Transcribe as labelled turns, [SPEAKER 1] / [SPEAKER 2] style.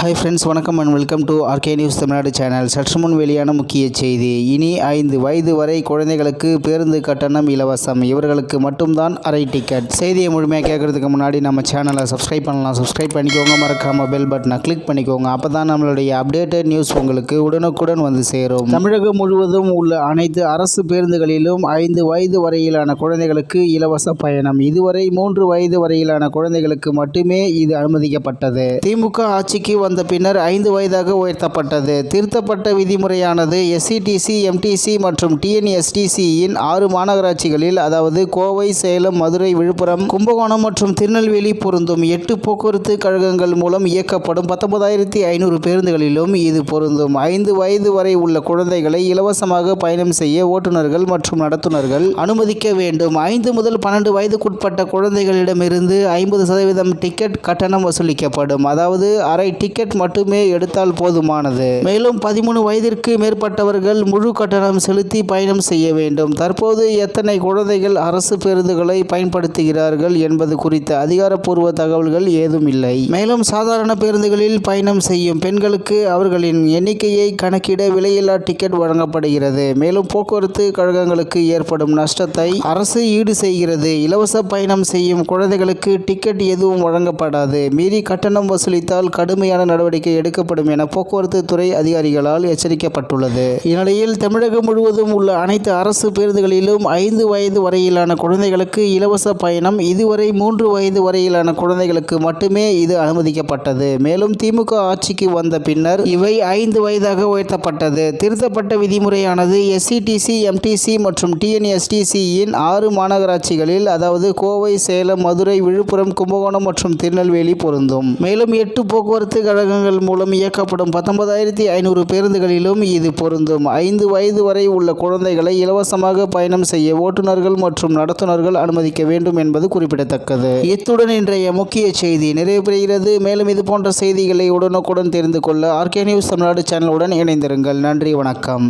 [SPEAKER 1] Hi friends வணக்கம் and welcome to RK news Tamil Nadu channel சற்று முன் வெளியான முக்கிய செய்தி. இனி ஐந்து வயது வரை குழந்தைகளுக்கு பேருந்து கட்டணம் இலவசம். இவர்களுக்கு மட்டும்தான் அரை டிக்கெட் செய்தியை முழுமையாக கேட்கறதுக்கு முன்னாடி நம்ம சேனலை சப்ஸ்கிரைப் பண்ணலாம். சப்ஸ்கிரைப் பண்ணிக்கோங்க. மறக்காம பெல் பட்டனை கிளிக் பண்ணிக்கோங்க. அப்போ தான் நம்மளுடைய அப்டேட்டட் நியூஸ் உங்களுக்கு உடனுக்குடன் வந்து சேரும். தமிழகம் முழுவதும் உள்ள அனைத்து அரசு பேருந்துகளிலும் ஐந்து வயது வரையிலான குழந்தைகளுக்கு இலவச பயணம். இதுவரை மூன்று வயது வரையிலான குழந்தைகளுக்கு மட்டுமே இது அனுமதிக்கப்பட்டது. திமுக ஆட்சிக்கு வந்த பின்னர் ஐந்து வயதாக உயர்த்தப்பட்டது. திருத்தப்பட்ட விதிமுறையானது எஸ்சிடிசி எம்டிசி மற்றும் டிஎன்எஸ்டிசியின் ஆறு மாநகராட்சிகளில் அதாவது கோவை சேலம் மதுரை விழுப்புரம் கும்பகோணம் மற்றும் திருநெல்வேலி பொருந்தும். எட்டு போக்குவரத்து கழகங்கள் மூலம் இயக்கப்படும் பத்தொன்பதாயிரத்தி ஐநூறு பேருந்துகளிலும் இது பொருந்தும். ஐந்து வயது வரை உள்ள குழந்தைகளை இலவசமாக பயணம் செய்ய ஓட்டுநர்கள் மற்றும் நடத்துனர்கள் அனுமதிக்க வேண்டும். ஐந்து முதல் பன்னெண்டு வயதுக்குட்பட்ட குழந்தைகளிடமிருந்து ஐம்பது சதவீதம் டிக்கெட் கட்டணம் வசூலிக்கப்படும். அதாவது அரை டிக்கெட் மட்டுமே எடுத்தால் போதுமானது. மேலும் பதிமூணு வயதிற்கு மேற்பட்டவர்கள் முழு கட்டணம் செலுத்தி பயணம் செய்ய வேண்டும். தற்போது எத்தனை குழந்தைகள் அரசு பேருந்துகளை பயன்படுத்துகிறார்கள் என்பது குறித்த அதிகாரப்பூர்வ தகவல்கள் ஏதும் இல்லை. மேலும் சாதாரண பேருந்துகளில் பயணம் செய்யும் பெண்களுக்கு அவர்களின் எண்ணிக்கையை கணக்கிட விலையில்லா டிக்கெட் வழங்கப்படுகிறது. மேலும் போக்குவரத்து கழகங்களுக்கு ஏற்படும் நஷ்டத்தை அரசு ஈடு செய்கிறது. இலவச பயணம் செய்யும் குழந்தைகளுக்கு டிக்கெட் எதுவும் வழங்கப்படாது. மீறி கட்டணம் வசூலித்தால் கடுமையான நடவடிக்கை எடுக்கப்படும் என போக்குவரத்து துறை அதிகாரிகளால் எச்சரிக்கப்பட்டுள்ளது. இந்நிலையில் தமிழகம் முழுவதும் உள்ள அனைத்து அரசு பேருந்துகளிலும் ஐந்து வயது வரையிலான குழந்தைகளுக்கு இலவச பயணம் இதுவரை மூன்று வயது வரையிலான குழந்தைகளுக்கு மட்டுமே இது அனுமதிக்கப்பட்டது. மேலும் திமுக ஆட்சிக்கு வந்த பின்னர் இவை ஐந்து வயதாக உயர்த்தப்பட்டது. திருத்தப்பட்ட விதிமுறையானது எஸ்சிடிசி எம்டிசி மற்றும் டிஎன்எஸ்டிசியின் ஆறு மாநகராட்சிகளில் அதாவது கோவை சேலம் மதுரை விழுப்புரம் கும்பகோணம் மற்றும் திருநெல்வேலி பொருந்தும். மேலும் எட்டு போக்குவரத்து கழகங்கள் மூலம் இயக்கப்படும் பத்தொன்பதாயிரத்தி ஐநூறு பேருந்துகளிலும் இது பொருந்தும். ஐந்து வயது வரை உள்ள குழந்தைகளை இலவசமாக பயணம் செய்ய ஓட்டுநர்கள் மற்றும் நடத்துனர்கள் அனுமதிக்க வேண்டும் என்பது குறிப்பிடத்தக்கது. இத்துடன் இன்றைய முக்கிய செய்தி நிறைவு பெறுகிறது மேலும் இது போன்ற செய்திகளை உடனுக்குடன் தெரிந்து கொள்ள ஆர்கே நியூஸ் தமிழ்நாடு சேனலுடன் இணைந்திருங்கள். நன்றி வணக்கம்.